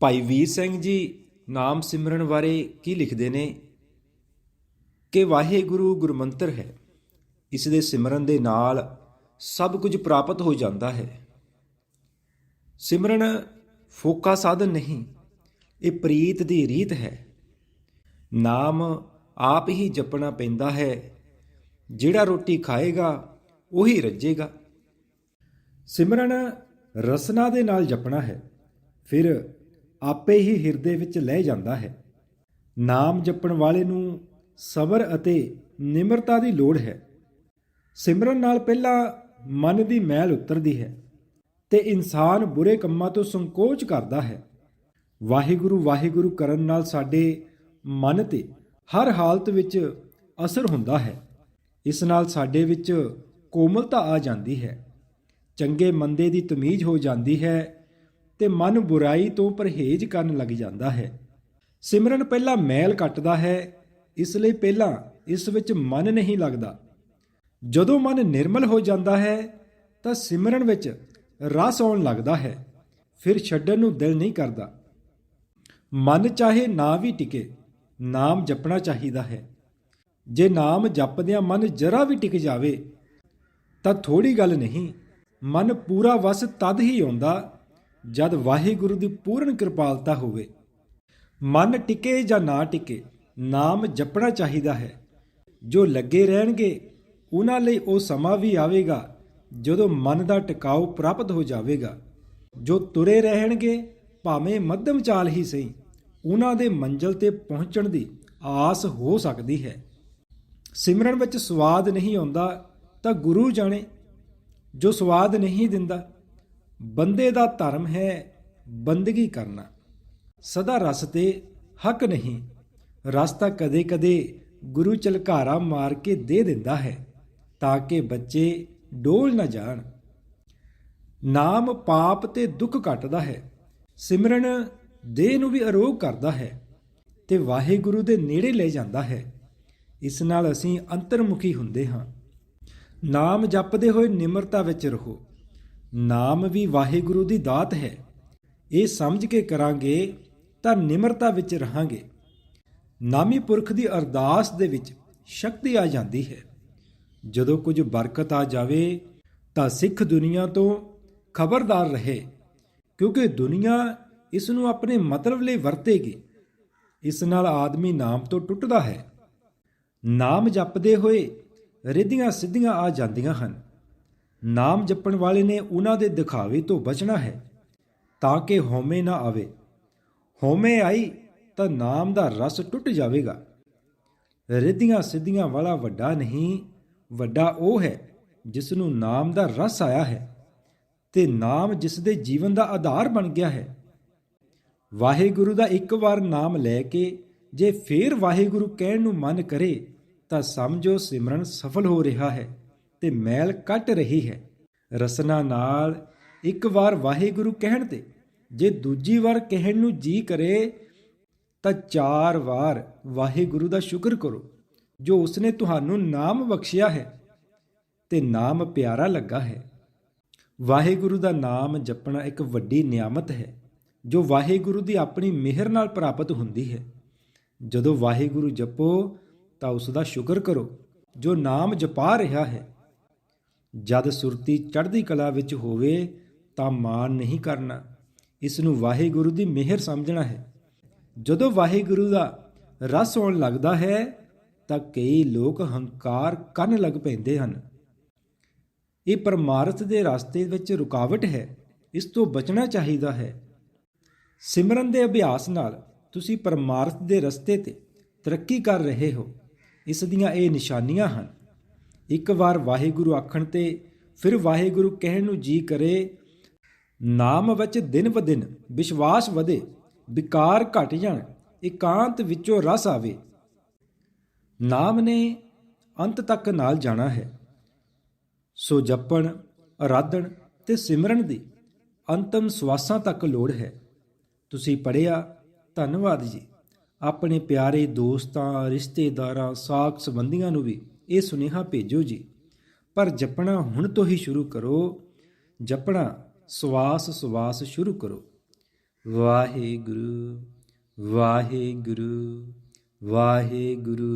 ਭਾਈ ਵੀਰ ਸਿੰਘ ਜੀ ਨਾਮ ਸਿਮਰਨ ਬਾਰੇ ਕੀ ਲਿਖਦੇ ਨੇ? ਕਿ ਵਾਹਿਗੁਰੂ ਗੁਰਮੰਤਰ ਹੈ। ਇਸ ਦੇ ਸਿਮਰਨ ਦੇ ਨਾਲ ਸਭ ਕੁਝ ਪ੍ਰਾਪਤ ਹੋ ਜਾਂਦਾ ਹੈ। ਸਿਮਰਨ ਫੋਕਾ ਸਾਧਨ ਨਹੀਂ, ਇਹ ਪ੍ਰੀਤ ਦੀ ਰੀਤ ਹੈ। ਨਾਮ ਆਪ ਹੀ ਜਪਣਾ ਪੈਂਦਾ ਹੈ। ਜਿਹੜਾ ਰੋਟੀ ਖਾਏਗਾ, ਉਹੀ ਰੱਜੇਗਾ। ਸਿਮਰਨ ਰਸਨਾ ਦੇ ਨਾਲ ਜਪਣਾ ਹੈ। ਫਿਰ ਆਪੇ ਹੀ ਹਿਰਦੇ ਵਿੱਚ ਲੈ ਜਾਂਦਾ ਹੈ। ਨਾਮ ਜਪਣ ਵਾਲੇ ਨੂੰ ਸਬਰ ਅਤੇ ਨਿਮਰਤਾ ਦੀ ਲੋੜ ਹੈ। ਸਿਮਰਨ ਨਾਲ ਪਹਿਲਾਂ ਮਨ ਦੀ ਮੈਲ ਉਤਰਦੀ ਹੈ ਤੇ ਇਨਸਾਨ ਬੁਰੇ ਕੰਮਾਂ ਤੋਂ ਸੰਕੋਚ ਕਰਦਾ ਹੈ। ਵਾਹਿਗੁਰੂ ਵਾਹਿਗੁਰੂ ਕਰਨ ਨਾਲ ਸਾਡੇ ਮਨ ਤੇ ਹਰ ਹਾਲਤ ਵਿੱਚ ਅਸਰ ਹੁੰਦਾ ਹੈ। ਇਸ ਨਾਲ ਸਾਡੇ ਵਿੱਚ ਕੋਮਲਤਾ ਆ ਜਾਂਦੀ ਹੈ। ਚੰਗੇ ਮੰਦੇ ਦੀ ਤਮੀਜ਼ ਹੋ ਜਾਂਦੀ ਹੈ ਤੇ ਮਨ ਬੁਰਾਈ ਤੋਂ ਪਰਹੇਜ਼ ਕਰਨ ਲੱਗ ਜਾਂਦਾ ਹੈ। ਸਿਮਰਨ ਪਹਿਲਾਂ ਮੈਲ ਕੱਟਦਾ ਹੈ, ਇਸ ਲਈ ਪਹਿਲਾਂ ਇਸ ਵਿੱਚ ਮਨ ਨਹੀਂ ਲੱਗਦਾ। ਜਦੋਂ ਮਨ ਨਿਰਮਲ ਹੋ ਜਾਂਦਾ ਹੈ, ਤਾਂ ਸਿਮਰਨ ਵਿੱਚ ਰਸ ਆਉਣ ਲੱਗਦਾ ਹੈ, ਫਿਰ ਛੱਡਣ ਨੂੰ ਦਿਲ ਨਹੀਂ ਕਰਦਾ। ਮਨ ਚਾਹੇ ਨਾ ਵੀ ਟਿਕੇ, ਨਾਮ ਜਪਣਾ ਚਾਹੀਦਾ ਹੈ। ਜੇ ਨਾਮ ਜਪਦਿਆਂ ਮਨ ਜਰਾ ਵੀ ਟਿਕ ਜਾਵੇ, ਤਾਂ ਥੋੜੀ ਗੱਲ ਨਹੀਂ, ਮਨ ਪੂਰਾ ਵਸ ਤਦ ਹੀ ਆਉਂਦਾ ਜਦ ਵਾਹਿਗੁਰੂ ਦੀ ਪੂਰਨ ਕਿਰਪਾਲਤਾ ਹੋਵੇ। ਮਨ ਟਿਕੇ ਜਾਂ ਨਾ ਟਿਕੇ, ਨਾਮ ਜਪਣਾ ਚਾਹੀਦਾ ਹੈ। ਜੋ ਲੱਗੇ ਰਹਿਣਗੇ, ਉਹਨਾਂ ਲਈ ਉਹ ਸਮਾਂ ਵੀ ਆਵੇਗਾ, ਜਦੋਂ ਮਨ ਦਾ ਟਿਕਾਉ ਪ੍ਰਾਪਤ ਹੋ ਜਾਵੇਗਾ। ਜੋ ਤੁਰੇ ਰਹਿਣਗੇ, ਭਾਵੇਂ ਮੱਧਮ ਚਾਲ ਹੀ ਸਹੀ, ਉਹਨਾਂ ਦੇ ਮੰਜ਼ਲ ਤੇ ਪਹੁੰਚਣ ਦੀ ਆਸ ਹੋ ਸਕਦੀ ਹੈ। ਸਿਮਰਨ ਵਿੱਚ ਸਵਾਦ ਨਹੀਂ ਆਉਂਦਾ, ਤਾਂ ਗੁਰੂ ਜਾਣੇ, ਜੋ ਸਵਾਦ ਨਹੀਂ ਦਿੰਦਾ ਬੰਦੇ ਦਾ ਧਰਮ ਹੈ ਬੰਦਗੀ ਕਰਨਾ। ਸਦਾ ਰਸ ਤੇ ਹੱਕ ਨਹੀਂ। ਰਸ ਤਾਂ ਕਦੇ-ਕਦੇ ਗੁਰੂ ਚਲਕਾਰਾ ਮਾਰ ਕੇ ਦੇ ਦਿੰਦਾ ਹੈ, ਤਾਂ ਕਿ ਬੱਚੇ ਡੋਲ ਨਾ ਜਾਣ। ਨਾਮ ਪਾਪ ਤੇ ਦੁੱਖ ਕੱਟਦਾ ਹੈ। ਸਿਮਰਨ ਦੇਹ ਨੂੰ ਵੀ ਅਰੋਗ ਕਰਦਾ ਹੈ ਤੇ ਵਾਹਿਗੁਰੂ ਦੇ ਨੇੜੇ ਲੈ ਜਾਂਦਾ ਹੈ। ਇਸ ਨਾਲ ਅਸੀਂ ਅੰਤਰਮੁਖੀ ਹੁੰਦੇ ਹਾਂ। ਨਾਮ ਜਪਦੇ ਹੋਏ ਨਿਮਰਤਾ ਵਿੱਚ ਰਹੋ। ਨਾਮ ਵੀ ਵਾਹਿਗੁਰੂ ਦੀ ਦਾਤ ਹੈ। ਇਹ ਸਮਝ ਕੇ ਕਰਾਂਗੇ ਤਾਂ ਨਿਮਰਤਾ ਵਿੱਚ ਰਹਾਂਗੇ। ਨਾਮੀ ਪੁਰਖ ਦੀ ਅਰਦਾਸ ਦੇ ਵਿੱਚ ਸ਼ਕਤੀ ਆ ਜਾਂਦੀ ਹੈ। ਜਦੋਂ ਕੁਝ ਬਰਕਤ ਆ ਜਾਵੇ ਤਾਂ ਸਿੱਖ ਦੁਨੀਆ ਤੋਂ ਖਬਰਦਾਰ ਰਹੇ, ਕਿਉਂਕਿ ਦੁਨੀਆ ਇਸ ਨੂੰ ਆਪਣੇ ਮਤਲਬ ਲਈ ਵਰਤੇਗੀ। ਇਸ ਨਾਲ ਆਦਮੀ ਨਾਮ ਤੋਂ ਟੁੱਟਦਾ ਹੈ। ਨਾਮ ਜਪਦੇ ਹੋਏ ਰਿੱਧੀਆਂ ਸਿੱਧੀਆਂ ਆ ਜਾਂਦੀਆਂ ਹਨ। ਨਾਮ ਜਪਣ ਵਾਲੇ ਨੇ ਉਹਨਾਂ ਦੇ ਦਿਖਾਵੇ ਤੋਂ ਬਚਣਾ ਹੈ, ਤਾਂ ਕਿ ਹਉਮੈ ਨਾ ਆਵੇ। ਹਉਮੈ ਆਈ ਤਾਂ ਨਾਮ ਦਾ ਰਸ ਟੁੱਟ ਜਾਵੇਗਾ। ਰਿੱਧੀਆਂ ਸਿੱਧੀਆਂ ਵਾਲਾ ਵੱਡਾ ਨਹੀਂ, ਵੱਡਾ ਉਹ ਹੈ ਜਿਸ ਨੂੰ ਨਾਮ ਦਾ ਰਸ ਆਇਆ ਹੈ ਤੇ ਨਾਮ ਜਿਸ ਦੇ ਜੀਵਨ ਦਾ ਆਧਾਰ ਬਣ ਗਿਆ ਹੈ। ਵਾਹਿਗੁਰੂ ਦਾ ਇੱਕ ਵਾਰ ਨਾਮ ਲੈ ਕੇ ਜੇ ਫੇਰ ਵਾਹਿਗੁਰੂ ਕਹਿਣ ਨੂੰ ਮਨ ਕਰੇ ਤਾਂ ਸਮਝੋ ਸਿਮਰਨ ਸਫਲ ਹੋ ਰਿਹਾ ਹੈ। ਤੇ ਮੈਲ ਕੱਟ ਰਹੀ ਹੈ। ਰਸਨਾ ਨਾਲ ਇੱਕ ਵਾਰ ਵਾਹਿਗੁਰੂ ਕਹਿਣ ਤੇ, ਜੇ ਦੂਜੀ ਵਾਰ ਕਹਿਣ ਨੂੰ ਜੀ ਕਰੇ, ਤਾਂ ਚਾਰ ਵਾਰ ਵਾਹਿਗੁਰੂ ਦਾ ਸ਼ੁਕਰ ਕਰੋ, ਜੋ ਉਸਨੇ ਤੁਹਾਨੂੰ ਨਾਮ ਬਖਸ਼ਿਆ ਹੈ ਤੇ ਨਾਮ ਪਿਆਰਾ ਲੱਗਾ ਹੈ। ਵਾਹਿਗੁਰੂ ਦਾ ਨਾਮ ਜਪਣਾ ਇੱਕ ਵੱਡੀ ਨਿਆਮਤ ਹੈ, ਜੋ ਵਾਹਿਗੁਰੂ ਦੀ ਆਪਣੀ ਮਿਹਰ ਨਾਲ ਪ੍ਰਾਪਤ ਹੁੰਦੀ ਹੈ। ਜਦੋਂ ਵਾਹਿਗੁਰੂ ਜਪੋ, ਤਾਂ ਉਸ ਦਾ ਸ਼ੁਕਰ ਕਰੋ, ਜੋ ਨਾਮ ਜਪਾ ਰਿਹਾ ਹੈ। ਜਦ ਸੁਰਤੀ ਚੜ੍ਹਦੀ ਕਲਾ ਵਿੱਚ ਹੋਵੇ ਤਾਂ ਮਾਨ ਨਹੀਂ ਕਰਨਾ। ਇਸ ਨੂੰ ਵਾਹਿਗੁਰੂ ਦੀ ਮਿਹਰ ਸਮਝਣਾ ਹੈ। ਜਦੋਂ ਵਾਹਿਗੁਰੂ ਦਾ ਰਸ ਆਉਣ ਲੱਗਦਾ ਹੈ, ਤਾਂ ਕਈ ਲੋਕ ਹੰਕਾਰ ਕਰਨ ਲੱਗ ਪੈਂਦੇ ਹਨ। ਇਹ ਪਰਮਾਰਥ ਦੇ ਰਸਤੇ ਵਿੱਚ ਰੁਕਾਵਟ ਹੈ। ਇਸ ਤੋਂ ਬਚਣਾ ਚਾਹੀਦਾ ਹੈ। ਸਿਮਰਨ ਦੇ ਅਭਿਆਸ ਨਾਲ ਤੁਸੀਂ ਪਰਮਾਰਥ ਦੇ ਰਸਤੇ ਤੇ ਤਰੱਕੀ ਕਰ ਰਹੇ ਹੋ। ਇਸ ਦੀਆਂ ਇਹ ਨਿਸ਼ਾਨੀਆਂ ਹਨ। ਇੱਕ ਵਾਰ ਵਾਹਿਗੁਰੂ ਆਖਣ ਤੇ ਫਿਰ ਵਾਹਿਗੁਰੂ ਕਹਿਣ ਨੂੰ ਜੀ ਕਰੇ, ਨਾਮ ਵਿੱਚ ਦਿਨ ਬ ਦਿਨ ਵਿਸ਼ਵਾਸ ਵਧੇ, ਵਿਕਾਰ ਘਟ ਜਾਣ, ਇਕਾਂਤ ਵਿੱਚੋਂ ਰਸ ਆਵੇ। ਨਾਮ ਨੇ ਅੰਤ ਤੱਕ ਨਾਲ ਜਾਣਾ ਹੈ। ਸੋ ਜਪਣ, ਅਰਾਧਣ ਤੇ ਸਿਮਰਨ ਦੀ ਅੰਤਮ ਸਵਾਸਾਂ ਤੱਕ ਲੋੜ ਹੈ। ਤੁਸੀਂ ਪੜਿਆ ਧੰਨਵਾਦ ਜੀ। ਆਪਣੇ ਪਿਆਰੇ ਦੋਸਤਾਂ, ਰਿਸ਼ਤੇਦਾਰਾਂ, ਸਾਖ ਸੰਬੰਧੀਆਂ ਨੂੰ ਵੀ ਇਹ ਸੁਨੇਹਾ ਭੇਜੋ ਜੀ। ਪਰ ਜਪਣਾ ਹੁਣ ਤੋਂ ਹੀ ਸ਼ੁਰੂ ਕਰੋ। ਜਪਣਾ ਸਵਾਸ ਸਵਾਸ ਸ਼ੁਰੂ ਕਰੋ। ਵਾਹਿਗੁਰੂ ਵਾਹਿਗੁਰੂ ਵਾਹਿਗੁਰੂ।